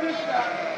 Krishna.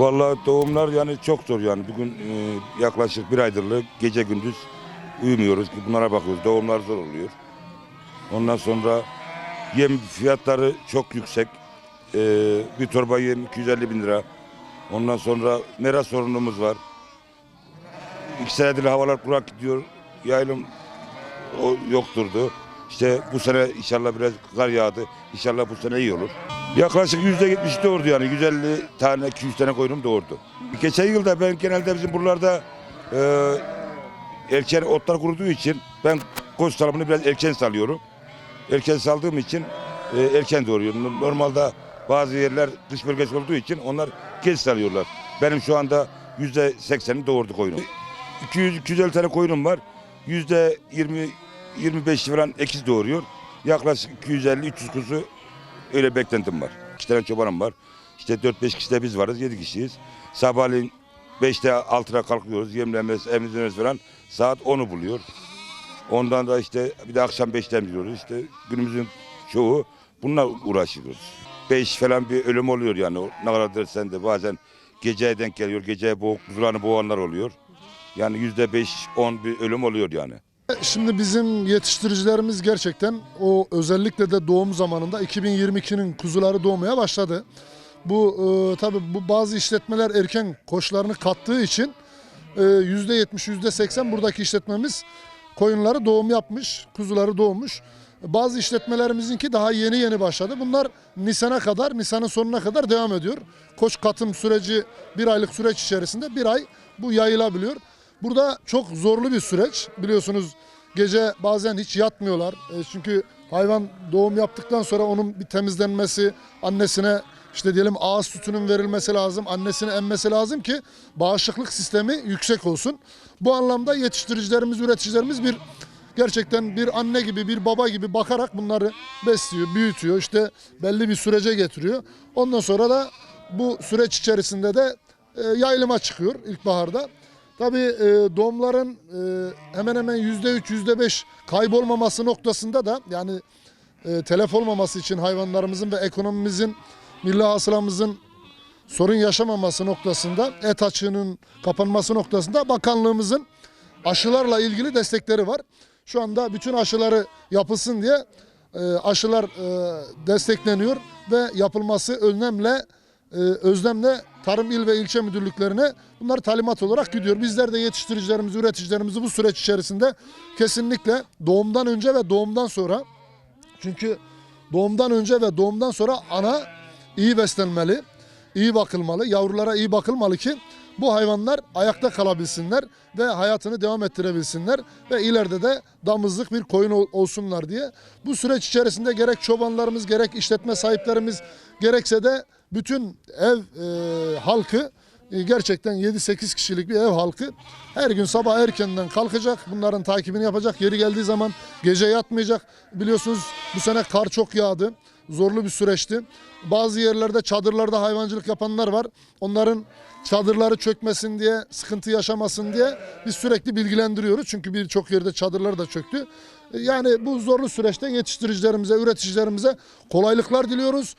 Vallahi doğumlar yani çok zor yani. Bugün e, yaklaşık bir aydır gece gündüz uyumuyoruz ki bunlara bakıyoruz. Doğumlar zor oluyor. Ondan sonra yem fiyatları çok yüksek. E, bir torba yem 250 bin lira. Ondan sonra mera sorunumuz var. İki senedir havalar kurak gidiyor. Yaylım o yokturdu. İşte bu sene inşallah biraz kar yağdı. İnşallah bu sene iyi olur. Yaklaşık yüzde yetmiş doğurdu yani. 150 tane, 200 tane koyunum doğurdu. Geçen yılda ben genelde bizim buralarda e, erken otlar kuruduğu için ben koç tarafını biraz erken salıyorum. Erken saldığım için e, erken doğuruyor. Normalde bazı yerler dış bölgesi olduğu için onlar geç salıyorlar. Benim şu anda yüzde sekseni doğurdu koyunum. 200-250 tane koyunum var. Yüzde 20 25 falan ekiz doğuruyor. Yaklaşık 250-300 kuzu öyle beklentim var. İki tane çobanım var. İşte 4-5 kişi de biz varız. 7 kişiyiz. Sabahleyin 5'te 6'da kalkıyoruz. Yemlemez, emzirmez falan. Saat 10'u buluyor. Ondan da işte bir de akşam 5'ten biliyoruz. İşte günümüzün çoğu bununla uğraşıyoruz. 5 falan bir ölüm oluyor yani. Ne kadar dersen de bazen geceye denk geliyor. Geceye boğuk, kuzularını boğanlar oluyor. Yani yüzde 5-10 bir ölüm oluyor yani. Şimdi bizim yetiştiricilerimiz gerçekten o özellikle de doğum zamanında 2022'nin kuzuları doğmaya başladı. Bu e, tabii bu bazı işletmeler erken koçlarını kattığı için e, %70 %80 buradaki işletmemiz koyunları doğum yapmış, kuzuları doğmuş. Bazı işletmelerimizinki daha yeni yeni başladı. Bunlar Nisan'a kadar, Nisan'ın sonuna kadar devam ediyor. Koç katım süreci bir aylık süreç içerisinde bir ay bu yayılabiliyor. Burada çok zorlu bir süreç. Biliyorsunuz gece bazen hiç yatmıyorlar. E, çünkü hayvan doğum yaptıktan sonra onun bir temizlenmesi, annesine işte diyelim ağız sütünün verilmesi lazım, annesini emmesi lazım ki bağışıklık sistemi yüksek olsun. Bu anlamda yetiştiricilerimiz, üreticilerimiz bir gerçekten bir anne gibi, bir baba gibi bakarak bunları besliyor, büyütüyor. İşte belli bir sürece getiriyor. Ondan sonra da bu süreç içerisinde de e, yayılıma çıkıyor ilkbaharda. Tabii e, doğumların e, hemen hemen yüzde üç, yüzde beş kaybolmaması noktasında da yani e, telef olmaması için hayvanlarımızın ve ekonomimizin, milli hasılamızın sorun yaşamaması noktasında, et açığının kapanması noktasında bakanlığımızın aşılarla ilgili destekleri var. Şu anda bütün aşıları yapılsın diye e, aşılar e, destekleniyor ve yapılması önemli e, özlemle Tarım İl ve ilçe müdürlüklerine bunlar talimat olarak gidiyor. Bizler de yetiştiricilerimizi, üreticilerimizi bu süreç içerisinde kesinlikle doğumdan önce ve doğumdan sonra çünkü doğumdan önce ve doğumdan sonra ana iyi beslenmeli, iyi bakılmalı, yavrulara iyi bakılmalı ki bu hayvanlar ayakta kalabilsinler ve hayatını devam ettirebilsinler ve ileride de damızlık bir koyun ol- olsunlar diye. Bu süreç içerisinde gerek çobanlarımız, gerek işletme sahiplerimiz, gerekse de bütün ev e, halkı e, gerçekten 7-8 kişilik bir ev halkı her gün sabah erkenden kalkacak. Bunların takibini yapacak. Yeri geldiği zaman gece yatmayacak. Biliyorsunuz bu sene kar çok yağdı. Zorlu bir süreçti. Bazı yerlerde çadırlarda hayvancılık yapanlar var. Onların çadırları çökmesin diye, sıkıntı yaşamasın diye biz sürekli bilgilendiriyoruz. Çünkü birçok yerde çadırlar da çöktü. E, Yani bu zorlu süreçte yetiştiricilerimize, üreticilerimize kolaylıklar diliyoruz.